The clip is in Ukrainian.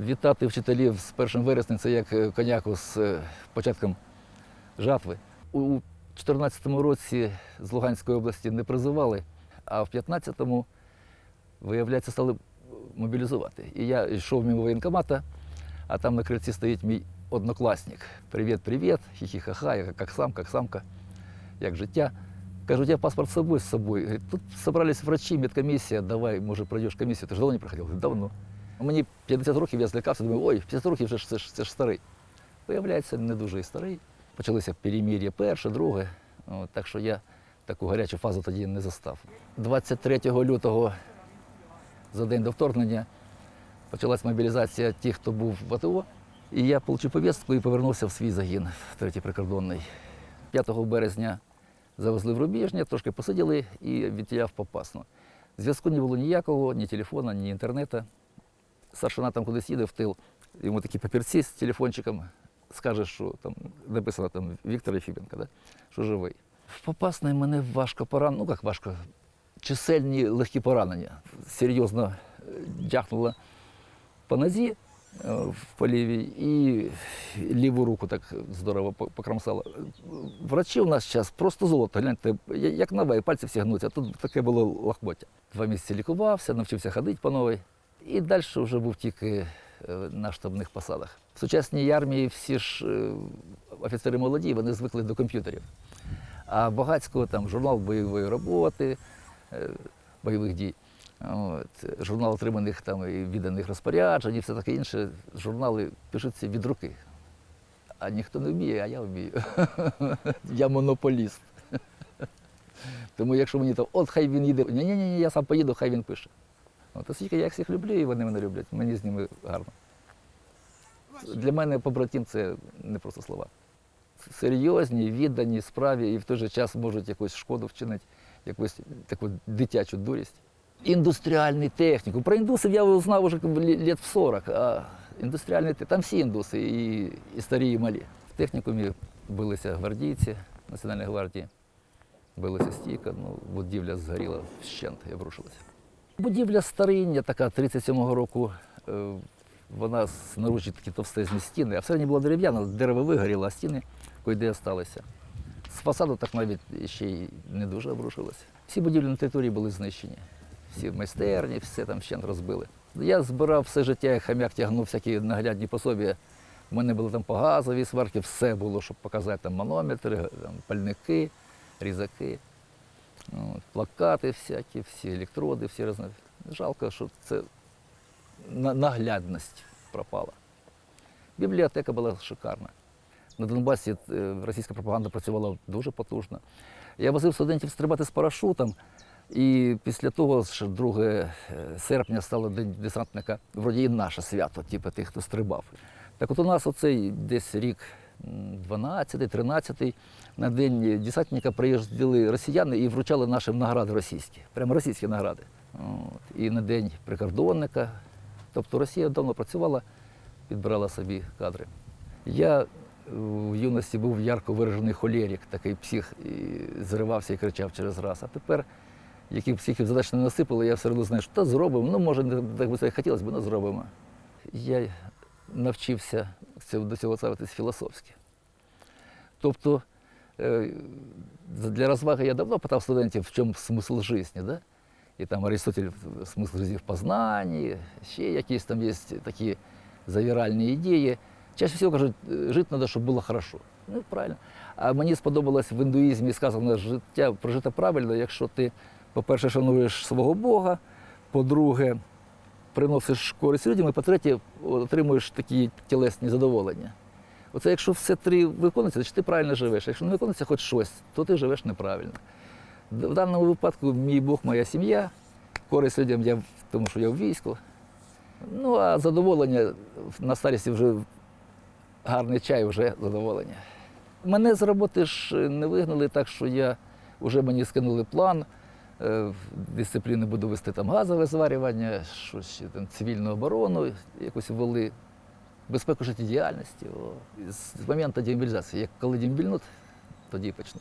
Вітати вчителів з 1 вересня це як е, коняку з е, початком жатви. У 2014 році з Луганської області не призивали, а в 2015-му, виявляється, стали мобілізувати. І я йшов мимо воєнкомата, а там на крильці стоїть мій однокласник. Привіт, привіт, хі-хі-ха-ха, як сам, як самка, як життя. Кажу, у тебя паспорт с собой, с собой. Говорит, тут собрались врачи, медкомиссия, давай, може, пройдеш комісію. Ти ж давно не проходив? Говорю, давно. Мені 50 років, я злякався, думаю, ой, 50 років це ж, це ж, це ж старий. Виявляється, не дуже старий. Почалися перемір'я перше, друге. От, так що я таку гарячу фазу тоді не застав. 23 лютого, за день до вторгнення, почалась мобілізація тих, хто був в АТО. І я отримав повістку і повернувся в свій загін, в третій прикордонний. 5 березня завезли в Рубіжня, трошки посиділи і відтіляв попасно. Зв'язку не було ніякого, ні телефона, ні інтернету. Старшина там кудись їде в тил, йому такі папірці з телефончиком, скаже, що там написано там Віктор Єфіменко, да? що живий. В Попасний мене важко поранено, ну як важко, чисельні легкі поранення. Серйозно е, дяхнуло по нозі е, в полівій і ліву руку так здорово по- покромсало. Врачі у нас зараз просто золото. Гляньте, як нове, пальці всі гнуться, тут таке було лахмоття. Два місяці лікувався, навчився ходити по новій. І далі вже був тільки е, на штабних посадах. В сучасній армії всі ж е, офіцери молоді, вони звикли до комп'ютерів. А Багацького там журнал бойової роботи, е, бойових дій. От, журнал отриманих там і відданих розпоряджень, і все таке інше. Журнали пишуться від руки. А ніхто не вміє, а я вмію. я монополіст. Тому якщо мені то, от хай він їде, ні, ні, ні, я сам поїду, хай він пише. От, оскільки я всіх люблю, і вони мене люблять, мені з ними гарно. Для мене побратим це не просто слова. Серйозні, віддані справі і в той же час можуть якусь шкоду вчинити, якусь таку дитячу дурість. Індустріальний техніку. Про індусів я знав вже літ в 40, а індустріальний там всі індуси, і, і старі, і малі. В технікумі билися гвардійці Національної гвардії, билися стійко, ну, будівля згоріла вщент і обрушилася. Будівля стариння, така 37-го року. е, Вона снаружі такі товстезні стіни, а всередині була дерев'яна, дерево вигоріло, а стіни куди залишилися. З фасаду так навіть ще й не дуже обрушилося. Всі будівлі на території були знищені. Всі майстерні, все там ще розбили. Я збирав все життя, як хам'як тягнув всякі наглядні пособі. У мене були там по газові сварки, все було, щоб показати там манометри, там, пальники, різаки. От, плакати всякі, всі електроди, всі різні. Жалко, що це наглядність пропала. Бібліотека була шикарна. На Донбасі е, російська пропаганда працювала дуже потужно. Я возив студентів стрибати з парашутом, і після того, що 2 е, серпня стало День десантника, вроді і наше свято, типу тих, хто стрибав. Так от у нас оцей десь рік 12-13 на день десантника приїздили росіяни і вручали нашим награди російські, прямо російські награди. От. І на день прикордонника. Тобто Росія давно працювала, підбирала собі кадри. Я в юності був ярко виражений холерік, такий псих, і зривався і кричав через раз. А тепер, яких психів задач не насипали, я все одно знаю, що та зробимо. Ну, може, не так би це хотілося але зробимо. Я навчився до цього ставитись філософськи. Тобто е, для розваги я давно питав студентів, в чому смисл життя. Да? І там Аристотель смисл життя в познанні, ще якісь там є такі завіральні ідеї. Чаще всього кажуть, «Е, жити треба, щоб було хорошо. Ну, правильно. А мені сподобалось в індуїзмі сказано, життя прожити правильно, якщо ти, по-перше, шануєш свого Бога, по-друге, приносиш користь людям, і по-третє, отримуєш такі тілесні задоволення. Оце якщо все три виконується, значить ти правильно живеш. Якщо не виконується хоч щось, то ти живеш неправильно. В даному випадку мій Бог, моя сім'я, користь людям я тому, що я в війську. Ну, а задоволення на старості вже гарний чай, вже задоволення. Мене з роботи ж не вигнали, так що я вже мені скинули план. Е, Дисципліни буду вести там газове зварювання, щось ще там цивільну оборону якусь ввели, безпеку життєдіяльності. О. З моменту демобілізації, як коли дембільнуть, тоді і.